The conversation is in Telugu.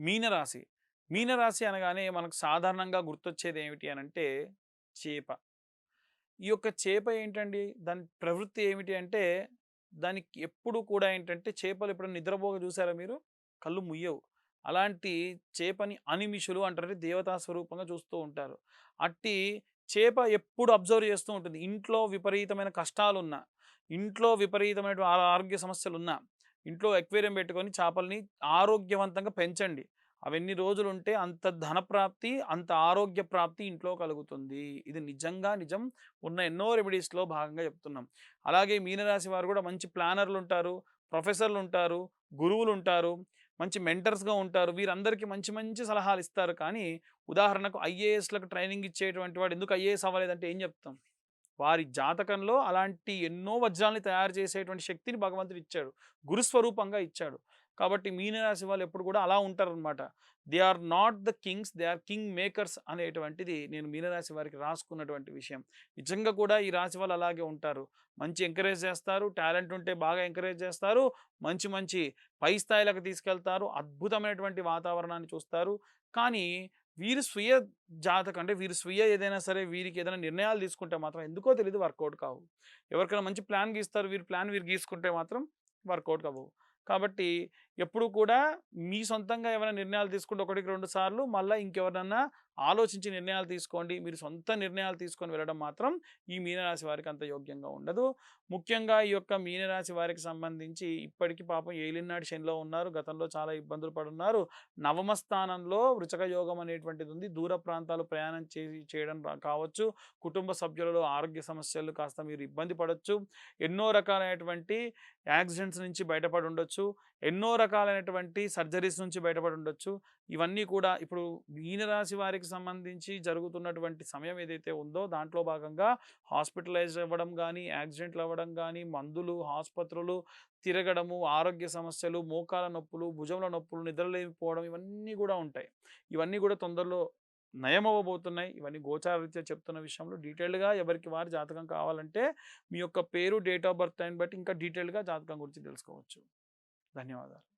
మీనరాశి. మీనరాశి అనగానే మనకు సాధారణంగా గుర్తొచ్చేది ఏమిటి అని అంటే చేప. ఈ యొక్క చేప ఏంటండి? దాని ప్రవృత్తి ఏమిటి అంటే దానికి ఎప్పుడు కూడా ఏంటంటే చేపలు ఎప్పుడైనా నిద్రపోక చూసారా మీరు? కళ్ళు ముయ్యవు. అలాంటి చేపని అనిమిషులు అంటారు. దేవతా స్వరూపంగా చూస్తూ ఉంటారు. అట్టి చేప ఎప్పుడు అబ్జర్వ్ చేస్తూ ఉంటుంది. ఇంట్లో విపరీతమైన కష్టాలున్నా ఇంట్లో విపరీతమైన ఆరోగ్య సమస్యలున్నా ఇంట్లో ఎక్వేరియం పెట్టుకొని చేపల్ని ఆరోగ్యవంతంగా పెంచండి. అవన్నీ రోజులు ఉంటే అంత ధనప్రాప్తి అంత ఆరోగ్య ప్రాప్తి ఇంట్లో కలుగుతుంది. ఇది నిజంగా నిజం. ఉన్న ఎన్నో రెమెడీస్లో భాగంగా చెప్తున్నాం. అలాగే మీనరాశి వారు కూడా మంచి ప్లానర్లు ఉంటారు ప్రొఫెసర్లు ఉంటారు గురువులు ఉంటారు మంచి మెంటర్స్గా ఉంటారు. వీరందరికీ మంచి మంచి సలహాలు ఇస్తారు కానీ ఉదాహరణకు ఐఏఎస్లకు ట్రైనింగ్ ఇచ్చేటువంటి వాడు ఎందుకు ఐఏఎస్ అవ్వలేదంటే ఏం చెప్తాం? వారి జాతకంలో అలాంటి ఎన్నో వజ్రాలని తయారు చేసేటువంటి శక్తిని భగవంతుడు ఇచ్చాడు. గురుస్వరూపంగా ఇచ్చాడు. కాబట్టి మీనరాశి వాళ్ళు ఎప్పుడు కూడా అలా ఉంటారనమాట they are not the kings they are king makers అనేటువంటిది నేను మీనరాశి వారికి రాసుకున్నటువంటి విషయం. నిజంగా కూడా ఈ రాశి వాళ్ళు అలాగే ఉంటారు. మంచి ఎంకరేజ్ చేస్తారు టాలెంట్ ఉంటే బాగా ఎంకరేజ్ చేస్తారు మంచి మంచి పై స్థాయిలకు తీసుకెళ్తారు అద్భుతమైనటువంటి వాతావరణాన్ని చూస్తారు. కానీ వీరు స్వీయ జాతకం అంటే వీరు స్వీయ ఏదైనా సరే వీరికి ఏదైనా నిర్ణయాలు తీసుకుంటే మాత్రం ఎందుకో తెలియదు వర్కౌట్ కావు. ఎవరికైనా మంచి ప్లాన్ గీస్తారు వీరు ప్లాన్ వీరు గీసుకుంటే మాత్రం వర్కౌట్ కావు. కాబట్టి ఎప్పుడు కూడా మీ సొంతంగా ఏమైనా నిర్ణయాలు తీసుకుంటే ఒకటికి రెండు సార్లు మళ్ళీ ఇంకెవరినన్నా ఆలోచించి నిర్ణయాలు తీసుకోండి. మీరు సొంత నిర్ణయాలు తీసుకొని వెళ్ళడం మాత్రం ఈ మీనరాశి వారికి అంత యోగ్యంగా ఉండదు. ముఖ్యంగా ఈ యొక్క మీనరాశి వారికి సంబంధించి ఇప్పటికీ పాపం ఏలినాడు శనిలో ఉన్నారు. గతంలో చాలా ఇబ్బందులు పడున్నారు. నవమ స్థానంలో వృచక యోగం అనేటువంటిది ఉంది. దూర ప్రాంతాలు ప్రయాణం చేసి చేయడం కావచ్చు. కుటుంబ సభ్యులలో ఆరోగ్య సమస్యలు కాస్త మీరు ఇబ్బంది పడవచ్చు ఎన్నో రకాలైనటువంటి యాక్సిడెంట్స్ నుంచి బయటపడి ఉండొచ్చు. ఎన్నో రకాలైనటువంటి సర్జరీస్ నుంచి బయటపడి ఉండొచ్చు. ఇవన్నీ కూడా ఇప్పుడు మీనరాశి వారికి సంబంధించి జరుగుతున్నటువంటి సమయం ఏదైతే ఉందో దాంట్లో భాగంగా హాస్పిటలైజ్ అవ్వడం కానీ యాక్సిడెంట్లు అవ్వడం కానీ మందులు ఆసుపత్రులు తిరగడము ఆరోగ్య సమస్యలు మోకాల నొప్పులు భుజముల నొప్పులు నిద్రలేకపోవడం ఇవన్నీ కూడా ఉంటాయి. ఇవన్నీ కూడా తొందరలో నయమవ్వబోతున్నాయి. ఇవన్నీ గోచారరీత్యా చెప్తున్న విషయంలో డీటెయిల్గా ఎవరికి వారి జాతకం కావాలంటే మీ యొక్క పేరు డేట్ ఆఫ్ బర్త్ టైం బట్టి ఇంకా డీటెయిల్గా జాతకం గురించి తెలుసుకోవచ్చు. ధన్యవాదాలు.